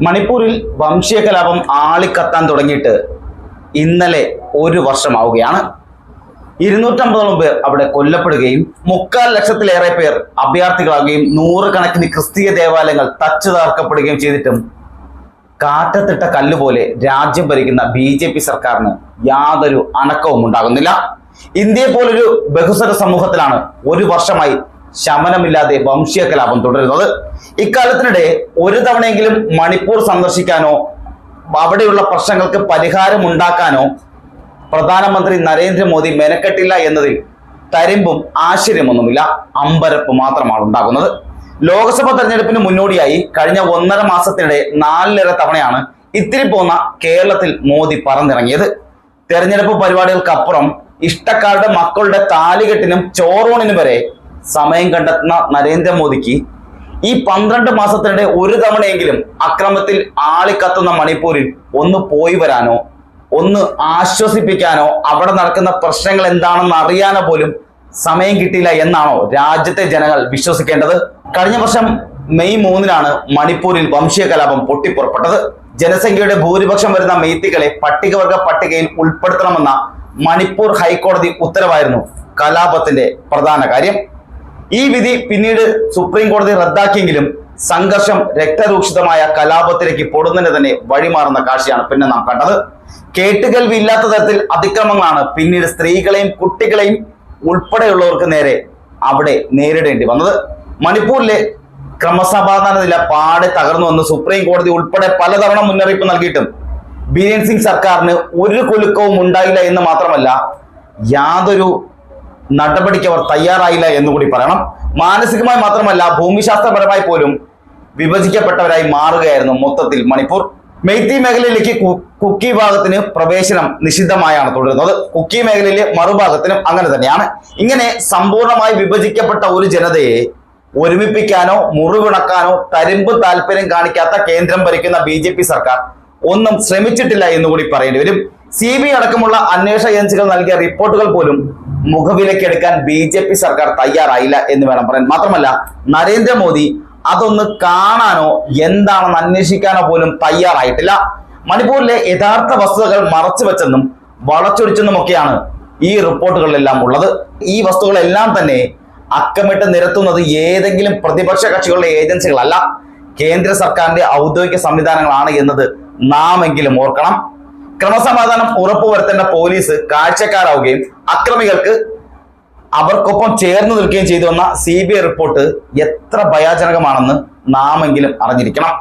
മണിപ്പൂരിൽ വംശീയ കലാപം ആളിക്കത്താൻ തുടങ്ങിയിട്ട് ഇന്നലെ ഒരു വർഷമാവുകയാണ്. ഇരുന്നൂറ്റമ്പതോളം പേർ അവിടെ കൊല്ലപ്പെടുകയും മുക്കാൽ ലക്ഷത്തിലേറെ പേർ അഭയാർത്ഥികളാകുകയും നൂറുകണക്കിന് ക്രിസ്തീയ ദേവാലയങ്ങൾ തച്ചു തകർക്കപ്പെടുകയും ചെയ്തിട്ടും കാറ്റത്തിട്ട കല്ലുപോലെ രാജ്യം ഭരിക്കുന്ന ബി ജെ പി സർക്കാരിന് യാതൊരു അണക്കവും ഉണ്ടാകുന്നില്ല ഇന്ത്യയെ പോലൊരു ബഹുസ്വര സമൂഹത്തിലാണ് ഒരു വർഷമായി ശമനമില്ലാതെ വംശീയ കലാപം തുടരുന്നത്. ഇക്കാലത്തിനിടെ ഒരു തവണയെങ്കിലും മണിപ്പൂർ സന്ദർശിക്കാനോ അവിടെയുള്ള പ്രശ്നങ്ങൾക്ക് പരിഹാരം ഉണ്ടാക്കാനോ പ്രധാനമന്ത്രി നരേന്ദ്രമോദി മെനക്കെട്ടില്ല എന്നതിൽ തരിമ്പും ആശ്ചര്യമൊന്നുമില്ല. അമ്പരപ്പ് മാത്രമാണ് ഉണ്ടാകുന്നത്. ലോക്സഭാ തെരഞ്ഞെടുപ്പിന് മുന്നോടിയായി കഴിഞ്ഞ ഒന്നര മാസത്തിനിടെ നാലിലര തവണയാണ് ഇത്തിരി പോന്ന കേരളത്തിൽ മോദി പറന്നിറങ്ങിയത്. തെരഞ്ഞെടുപ്പ് പരിപാടികൾക്കപ്പുറം ഇഷ്ടക്കാരുടെ മക്കളുടെ താലികെട്ടിനും ചോറൂണിനും വരെ സമയം കണ്ടെത്തുന്ന നരേന്ദ്രമോദിക്ക് ഈ പന്ത്രണ്ട് മാസത്തിനിടെ ഒരു തവണയെങ്കിലും അക്രമത്തിൽ ആളിക്കത്തുന്ന മണിപ്പൂരിൽ ഒന്ന് പോയി വരാനോ ഒന്ന് ആശ്വസിപ്പിക്കാനോ അവിടെ നടക്കുന്ന പ്രശ്നങ്ങൾ എന്താണെന്ന് അറിയാനോ പോലും സമയം കിട്ടിയില്ല എന്നാണോ രാജ്യത്തെ ജനങ്ങൾ വിശ്വസിക്കേണ്ടത്? കഴിഞ്ഞ വർഷം മെയ് മൂന്നിനാണ് മണിപ്പൂരിൽ വംശീയ കലാപം പൊട്ടിപ്പുറപ്പെട്ടത്. ജനസംഖ്യയുടെ ഭൂരിപക്ഷം വരുന്ന മെയ്ത്തികളെ പട്ടികവർഗ പട്ടികയിൽ ഉൾപ്പെടുത്തണമെന്ന മണിപ്പൂർ ഹൈക്കോടതി ഉത്തരവായിരുന്നു കലാപത്തിന്റെ പ്രധാന കാര്യം. ഈ വിധി പിന്നീട് സുപ്രീം കോടതി റദ്ദാക്കിയെങ്കിലും സംഘർഷം രക്തരൂക്ഷിതമായ കലാപത്തിലേക്ക് പൊടുന്നതിന് തന്നെ വഴിമാറുന്ന കാഴ്ചയാണ് പിന്നെ നാം കണ്ടത്. കേട്ടുകേൽവി ഇല്ലാത്ത തരത്തിൽ അതിക്രമങ്ങളാണ് പിന്നീട് സ്ത്രീകളെയും കുട്ടികളെയും ഉൾപ്പെടെയുള്ളവർക്ക് നേരെ അവിടെ നേരിടേണ്ടി വന്നത്. മണിപ്പൂരിലെ ക്രമസമാധാന നില പാടെ തകർന്നു വന്ന് സുപ്രീം കോടതി ഉൾപ്പെടെ പലതവണ മുന്നറിയിപ്പ് നൽകിയിട്ടും ബീരൻ സിംഗ് സർക്കാരിന് ഒരു കുലുക്കവും ഉണ്ടായില്ല എന്ന് മാത്രമല്ല യാതൊരു നടപടിക്ക് അവർ തയ്യാറായില്ല എന്നുകൂടി പറയണം. മാനസികമായി മാത്രമല്ല ഭൂമിശാസ്ത്രപരമായി പോലും വിഭജിക്കപ്പെട്ടവരായി മാറുകയായിരുന്നു മൊത്തത്തിൽ മണിപ്പൂർ. മെയ്ത്തി മേഖലയിലേക്ക് കുക്കി ഭാഗത്തിന് പ്രവേശനം നിഷിദ്ധമായാണ് തുടരുന്നത്. കുക്കി മേഖലയിലെ മറുഭാഗത്തിനും അങ്ങനെ തന്നെയാണ്. ഇങ്ങനെ സമ്പൂർണമായി വിഭജിക്കപ്പെട്ട ഒരു ജനതയെ ഒരുമിപ്പിക്കാനോ മുറിവിണക്കാനോ തരിമ്പ് താല്പര്യം കാണിക്കാത്ത കേന്ദ്രം ഭരിക്കുന്ന ബി സർക്കാർ ഒന്നും ശ്രമിച്ചിട്ടില്ല എന്നുകൂടി പറയേണ്ടി വരും. സി ബി അടക്കമുള്ള അന്വേഷണ ഏജൻസികൾ നൽകിയ റിപ്പോർട്ടുകൾ പോലും മുഖവിലക്കെടുക്കാൻ ബി ജെ പി സർക്കാർ തയ്യാറായില്ല എന്ന് വേണം പറയാൻ. മാത്രമല്ല നരേന്ദ്രമോദി അതൊന്ന് കാണാനോ എന്താണെന്ന് അന്വേഷിക്കാനോ പോലും തയ്യാറായിട്ടില്ല. മണിപ്പൂരിലെ യഥാർത്ഥ വസ്തുതകൾ മറച്ചു വെച്ചെന്നും വളച്ചൊടിച്ചെന്നുമൊക്കെയാണ് ഈ റിപ്പോർട്ടുകളിലെല്ലാം ഉള്ളത്. ഈ വസ്തുക്കളെല്ലാം തന്നെ അക്കമിട്ട് നിരത്തുന്നത് ഏതെങ്കിലും പ്രതിപക്ഷ കക്ഷികളുടെ ഏജൻസികളല്ല. കേന്ദ്ര സർക്കാരിന്റെ ഔദ്യോഗിക സംവിധാനങ്ങളാണ് എന്നത് നാം എങ്കിലും ഓർക്കണം. ക്രമസമാധാനം ഉറപ്പുവരുത്തേണ്ട പോലീസ് കാഴ്ചക്കാരാവുകയും അക്രമികൾക്ക് അവർക്കൊപ്പം ചേർന്ന് നിൽക്കുകയും ചെയ്തു വന്ന സി ബി ഐ റിപ്പോർട്ട് എത്ര ഭയാജനകമാണെന്ന് നാമെങ്കിലും അറിഞ്ഞിരിക്കണം.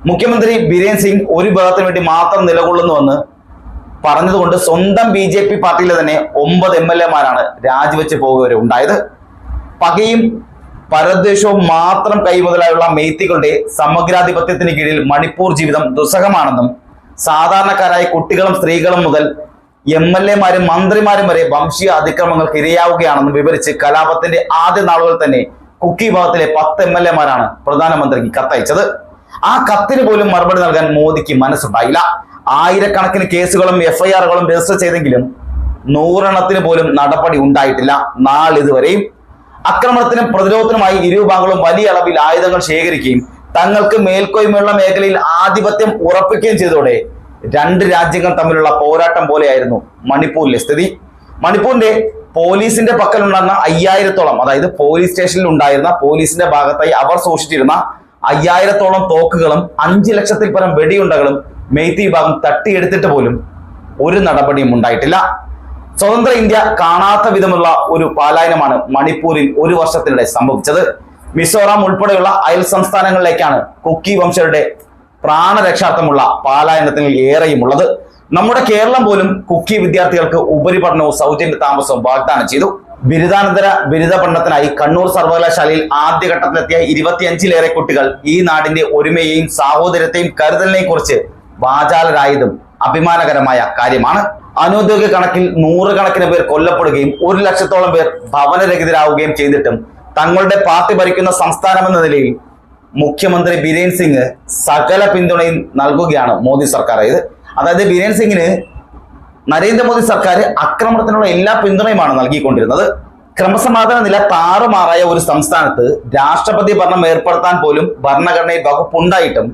മുഖ്യമന്ത്രി ബിരേൻ സിംഗ് ഒരു വിഭാഗത്തിന് വേണ്ടി മാത്രം നിലകൊള്ളുന്നുവെന്ന് പറഞ്ഞതുകൊണ്ട് സ്വന്തം ബി ജെ പി പാർട്ടിയിലെ തന്നെ ഒമ്പത് എം എൽ എമാരാണ് രാജിവെച്ച് പോകുവരെ ഉണ്ടായത്. പകയും പരദ്വേഷവും മാത്രം കൈമുതലായുള്ള മെയ്ത്തികളുടെ സമഗ്രാധിപത്യത്തിന് കീഴിൽ മണിപ്പൂർ ജീവിതം ദുസ്സഹമാണെന്നും സാധാരണക്കാരായ കുട്ടികളും സ്ത്രീകളും മുതൽ എം എൽ എമാരും മന്ത്രിമാരും വരെ വംശീയ അതിക്രമങ്ങൾക്ക് ഇരയാവുകയാണെന്ന് വിവരിച്ച് കലാപത്തിന്റെ ആദ്യ നാളുകൾ തന്നെ കുക്കി ഭാഗത്തിലെ പത്ത് എം എൽ എമാരാണ് പ്രധാനമന്ത്രിക്ക് കത്തയച്ചത്. ആ കത്തിന് പോലും മറുപടി നൽകാൻ മോദിക്ക് മനസ്സുണ്ടായില്ല. ആയിരക്കണക്കിന് കേസുകളും എഫ്ഐആറുകളും രജിസ്റ്റർ ചെയ്തെങ്കിലും നൂറെണ്ണത്തിന് പോലും നടപടി ഉണ്ടായിട്ടില്ല നാളിതുവരെയും. ആക്രമണത്തിനും പ്രതിരോധത്തിനുമായി ഇരുവിഭാഗങ്ങളും വലിയ അളവിൽ ആയുധങ്ങൾ ശേഖരിക്കുകയും തങ്ങൾക്ക് മേൽക്കോയ്മയുള്ള മേഖലയിൽ ആധിപത്യം ഉറപ്പിക്കുകയും ചെയ്തതോടെ രണ്ട് രാജ്യങ്ങൾ തമ്മിലുള്ള പോരാട്ടം പോലെയായിരുന്നു മണിപ്പൂരിലെ സ്ഥിതി. മണിപ്പൂരിന്റെ പോലീസിന്റെ പക്കലുണ്ടായിരുന്ന അയ്യായിരത്തോളം അതായത് പോലീസ് സ്റ്റേഷനിൽ ഉണ്ടായിരുന്ന പോലീസിന്റെ ഭാഗത്തായി അവർ സൂക്ഷിച്ചിരുന്ന അയ്യായിരത്തോളം തോക്കുകളും അഞ്ച് ലക്ഷത്തിൽ പരം വെടിയുണ്ടകളും മെയ്ത്തി വിഭാഗം തട്ടിയെടുത്തിട്ട് പോലും ഒരു നടപടിയും ഉണ്ടായിട്ടില്ല. സ്വതന്ത്ര ഇന്ത്യ കാണാത്ത വിധമുള്ള ഒരു പാലായനമാണ് മണിപ്പൂരിൽ ഒരു വർഷത്തിനിടെ സംഭവിച്ചത്. മിസോറാം ഉൾപ്പെടെയുള്ള അയൽ സംസ്ഥാനങ്ങളിലേക്കാണ് കുക്കി വംശരുടെ പ്രാണരക്ഷാർത്ഥമുള്ള പാലായനത്തിൽ ഏറെയും ഉള്ളത്. നമ്മുടെ കേരളം പോലും കുക്കി വിദ്യാർത്ഥികൾക്ക് ഉപരിപഠനവും സൗജന്യ താമസവും വാഗ്ദാനം ചെയ്തു. ബിരുദാനന്തര ബിരുദ പഠനത്തിനായി കണ്ണൂർ സർവകലാശാലയിൽ ആദ്യഘട്ടത്തിലെത്തിയ ഇരുപത്തിയഞ്ചിലേറെ കുട്ടികൾ ഈ നാടിന്റെ ഒരുമയെയും സാഹോദര്യത്തെയും കരുതലിനെയും കുറിച്ച് വാചാലരായതും അഭിമാനകരമായ കാര്യമാണ്. അനൗദ്യോഗിക കണക്കിൽ നൂറുകണക്കിന് പേർ കൊല്ലപ്പെടുകയും ഒരു ലക്ഷത്തോളം പേർ ഭവനരഹിതരാവുകയും ചെയ്തിട്ടും തങ്ങളുടെ പാർട്ടി ഭരിക്കുന്ന സംസ്ഥാനം എന്ന നിലയിൽ മുഖ്യമന്ത്രി ബിരേൻ സിംഗ് സകല പിന്തുണയും നൽകുകയാണ് മോദി സർക്കാർ. ഇത് അതായത് ബിരേൻ സിംഗിന് നരേന്ദ്രമോദി സർക്കാർ ആക്രമണത്തിനുള്ള എല്ലാ പിന്തുണയുമാണ് നൽകിക്കൊണ്ടിരുന്നത്. ക്രമസമാധാന നില താറുമാറായ ഒരു സംസ്ഥാനത്ത് രാഷ്ട്രപതി ഭരണം ഏർപ്പെടുത്താൻ പോലും ഭരണഘടനയിൽ വകുപ്പുണ്ടായിട്ടും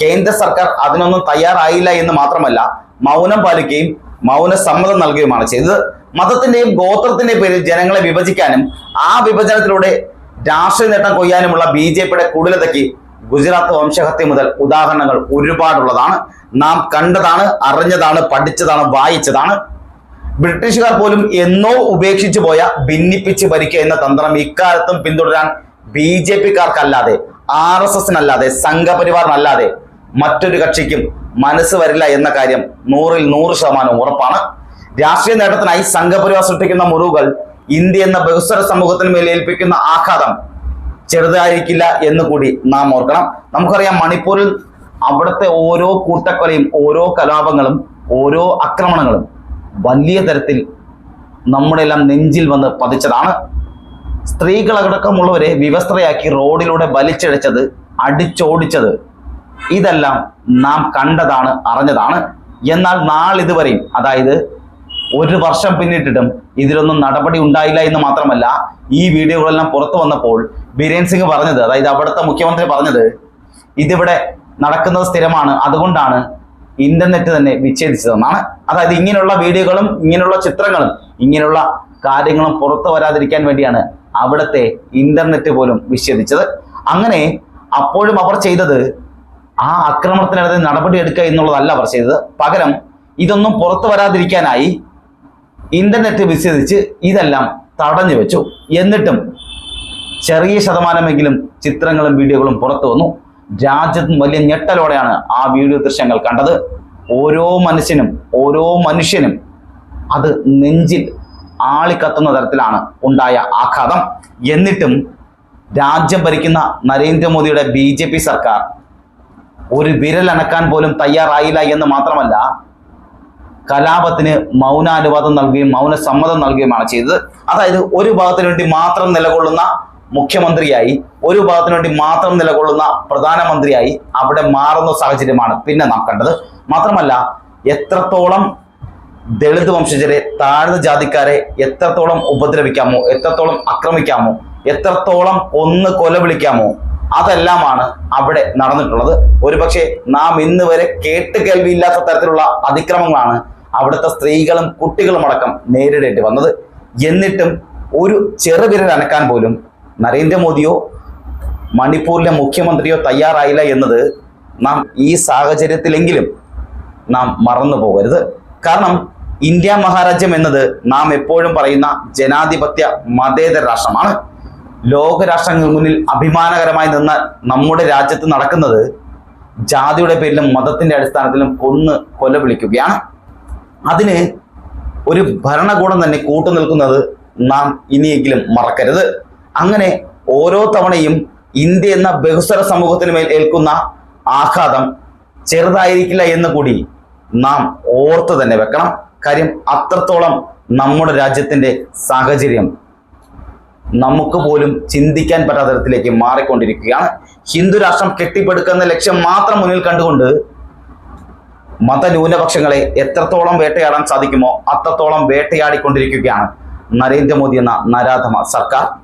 കേന്ദ്ര സർക്കാർ അതിനൊന്നും തയ്യാറായില്ല എന്ന് മാത്രമല്ല മൗനം പാലിക്കുകയും മൗന സമ്മതം നൽകുകയുമാണ് ചെയ്തത്. മതത്തിന്റെയും ഗോത്രത്തിന്റെയും പേരിൽ ജനങ്ങളെ വിഭജിക്കാനും ആ വിഭജനത്തിലൂടെ രാഷ്ട്രീയ നേട്ടം കൊയ്യാനുമുള്ള ബി ജെ പിയുടെ കുടിലതയ്ക്ക് ഗുജറാത്ത് വംശഹത്യ മുതൽ ഉദാഹരണങ്ങൾ ഒരുപാടുള്ളതാണ്. നാം കണ്ടതാണ് അറിഞ്ഞതാണ് പഠിച്ചതാണ് വായിച്ചതാണ്. ബ്രിട്ടീഷുകാർ പോലും എന്നോ ഉപേക്ഷിച്ചു പോയ ഭിന്നിപ്പിച്ച് ഭരിക്കുക എന്ന തന്ത്രം ഇക്കാലത്തും പിന്തുടരാൻ ബി ജെ പിക്കാർക്കല്ലാതെ ആർ എസ് എസിനല്ലാതെ സംഘപരിവാറിനല്ലാതെ മറ്റൊരു കക്ഷിക്കും മനസ്സ് വരില്ല എന്ന കാര്യം നൂറിൽ നൂറ് ശതമാനം ഉറപ്പാണ്. രാഷ്ട്രീയ നേട്ടത്തിനായി സംഘപരിവാർ സൃഷ്ടിക്കുന്ന മുറിവുകൾ ഇന്ത്യ എന്ന ബഹുസ്വര സമൂഹത്തിന് മേൽ ഏൽപ്പിക്കുന്ന ആഘാതം ചെറുതായിരിക്കില്ല എന്ന് കൂടി നാം ഓർക്കണം. നമുക്കറിയാം മണിപ്പൂരിൽ അവിടുത്തെ ഓരോ കൂട്ടക്കൊലയും ഓരോ കലാപങ്ങളും ഓരോ ആക്രമണങ്ങളും വലിയ തരത്തിൽ നമ്മുടെ എല്ലാം നെഞ്ചിൽ വന്ന് പതിച്ചതാണ്. സ്ത്രീകളടക്കമുള്ളവരെ വിവസ്ത്രയാക്കി റോഡിലൂടെ വലിച്ചിഴച്ചത് അടിച്ചോടിച്ചത് ഇതെല്ലാം നാം കണ്ടതാണ് അറിഞ്ഞതാണ്. എന്നാൽ നാളിതുവരെയും അതായത് ഒരു വർഷം പിന്നിട്ടിട്ടും ഇതിലൊന്നും നടപടി ഉണ്ടായില്ല എന്ന് മാത്രമല്ല ഈ വീഡിയോകളെല്ലാം പുറത്തു വന്നപ്പോൾ ബിരേൻ സിംഗ് പറഞ്ഞത് അതായത് അവിടുത്തെ മുഖ്യമന്ത്രി പറഞ്ഞത് ഇതിവിടെ നടക്കുന്നത് സ്ഥിരമാണ്. അതുകൊണ്ടാണ് ഇന്റർനെറ്റ് തന്നെ വിച്ഛേദിച്ചതെന്നാണ്. അതായത് ഇങ്ങനെയുള്ള വീഡിയോകളും ഇങ്ങനെയുള്ള ചിത്രങ്ങളും ഇങ്ങനെയുള്ള കാര്യങ്ങളും പുറത്തു വരാതിരിക്കാൻ വേണ്ടിയാണ് അവിടുത്തെ ഇന്റർനെറ്റ് പോലും വിച്ഛേദിച്ചത്. അങ്ങനെ അപ്പോഴും അവർ ചെയ്തത് ആ ആക്രമണത്തിനെതിരെ നടപടി എടുക്കുക എന്നുള്ളതല്ല അവർ ചെയ്തത്. പകരം ഇതൊന്നും പുറത്തു വരാതിരിക്കാനായി ഇന്റർനെറ്റ് വിച്ഛേദിച്ച് ഇതെല്ലാം തടഞ്ഞു വെച്ചു. എന്നിട്ടും ചെറിയ ശതമാനമെങ്കിലും ചിത്രങ്ങളും വീഡിയോകളും പുറത്തു വന്നു. രാജ്യത്ത് വലിയ ഞെട്ടലോടെയാണ് ആ വീഡിയോ ദൃശ്യങ്ങൾ കണ്ടത്. ഓരോ മനുഷ്യനും ഓരോ മനുഷ്യനും അത് നെഞ്ചിൽ ആളിക്കത്തുന്ന തരത്തിലാണ് ഉണ്ടായ ആഘാതം. എന്നിട്ടും രാജ്യം ഭരിക്കുന്ന നരേന്ദ്രമോദിയുടെ ബി സർക്കാർ ഒരു വിരലനക്കാൻ പോലും തയ്യാറായില്ല എന്ന് മാത്രമല്ല കലാപത്തിന് മൗനാനുവാദം നൽകുകയും മൗന സമ്മതം നൽകുകയുമാണ് ചെയ്തത്. അതായത് ഒരു ഭാഗത്തിനു വേണ്ടി മാത്രം നിലകൊള്ളുന്ന മുഖ്യമന്ത്രിയായി ഒരു ഭാഗത്തിനു വേണ്ടി മാത്രം നിലകൊള്ളുന്ന പ്രധാനമന്ത്രിയായി അവിടെ മാറുന്ന സാഹചര്യമാണ് പിന്നെ നാം കണ്ടത്. മാത്രമല്ല എത്രത്തോളം ദളിത് വംശജരെ താഴ്ന്ന ജാതിക്കാരെ എത്രത്തോളം ഉപദ്രവിക്കാമോ എത്രത്തോളം ആക്രമിക്കാമോ എത്രത്തോളം ഒന്ന് കൊല വിളിക്കാമോ അതെല്ലാമാണ് അവിടെ നടന്നിട്ടുള്ളത്. ഒരുപക്ഷെ നാം ഇന്ന് വരെ കേട്ട് കേൾവിയില്ലാത്ത തരത്തിലുള്ള അതിക്രമങ്ങളാണ് അവിടുത്തെ സ്ത്രീകളും കുട്ടികളും അടക്കം നേരിടേണ്ടി വന്നത്. എന്നിട്ടും ഒരു ചെറുവിരൽ അനക്കാൻ പോലും നരേന്ദ്രമോദിയോ മണിപ്പൂരിലെ മുഖ്യമന്ത്രിയോ തയ്യാറായില്ല എന്നത് നാം ഈ സാഹചര്യത്തിലെങ്കിലും നാം മറന്നു പോകരുത്. കാരണം ഇന്ത്യ മഹാരാജ്യം എന്നത് നാം എപ്പോഴും പറയുന്ന ജനാധിപത്യ മതേതര രാഷ്ട്രമാണ്. ലോകരാഷ്ട്രങ്ങൾക്ക് മുന്നിൽ അഭിമാനകരമായി നിന്ന നമ്മുടെ രാജ്യത്ത് നടക്കുന്നത് ജാതിയുടെ പേരിലും മതത്തിന്റെ അടിസ്ഥാനത്തിലും കൊന്ന് കൊല വിളിക്കുകയാണ്. അതിന് ഒരു ഭരണകൂടം തന്നെ കൂട്ടുനിൽക്കുന്നത് നാം ഇനിയെങ്കിലും മറക്കരുത്. അങ്ങനെ ഓരോ തവണയും ഇന്ത്യ എന്ന ബഹുസ്വര സമൂഹത്തിന് മേൽ ഏൽക്കുന്ന ആഘാതം ചെറുതായിരിക്കില്ല എന്ന് കൂടി നാം ഓർത്ത് തന്നെ വെക്കണം. കാര്യം അത്രത്തോളം നമ്മുടെ രാജ്യത്തിന്റെ സാഹചര്യം നമുക്ക് പോലും ചിന്തിക്കാൻ പറ്റാത്ത തരത്തിലേക്ക് മാറിക്കൊണ്ടിരിക്കുകയാണ്. ഹിന്ദു രാഷ്ട്രം കെട്ടിപ്പടുക്കുന്ന ലക്ഷ്യം മാത്രം മുന്നിൽ കണ്ടുകൊണ്ട് മതന്യൂനപക്ഷങ്ങളെ എത്രത്തോളം വേട്ടയാടാൻ സാധിക്കുമോ അത്രത്തോളം വേട്ടയാടിക്കൊണ്ടിരിക്കുകയാണ് നരേന്ദ്രമോദി എന്ന നരാധമ സർക്കാർ.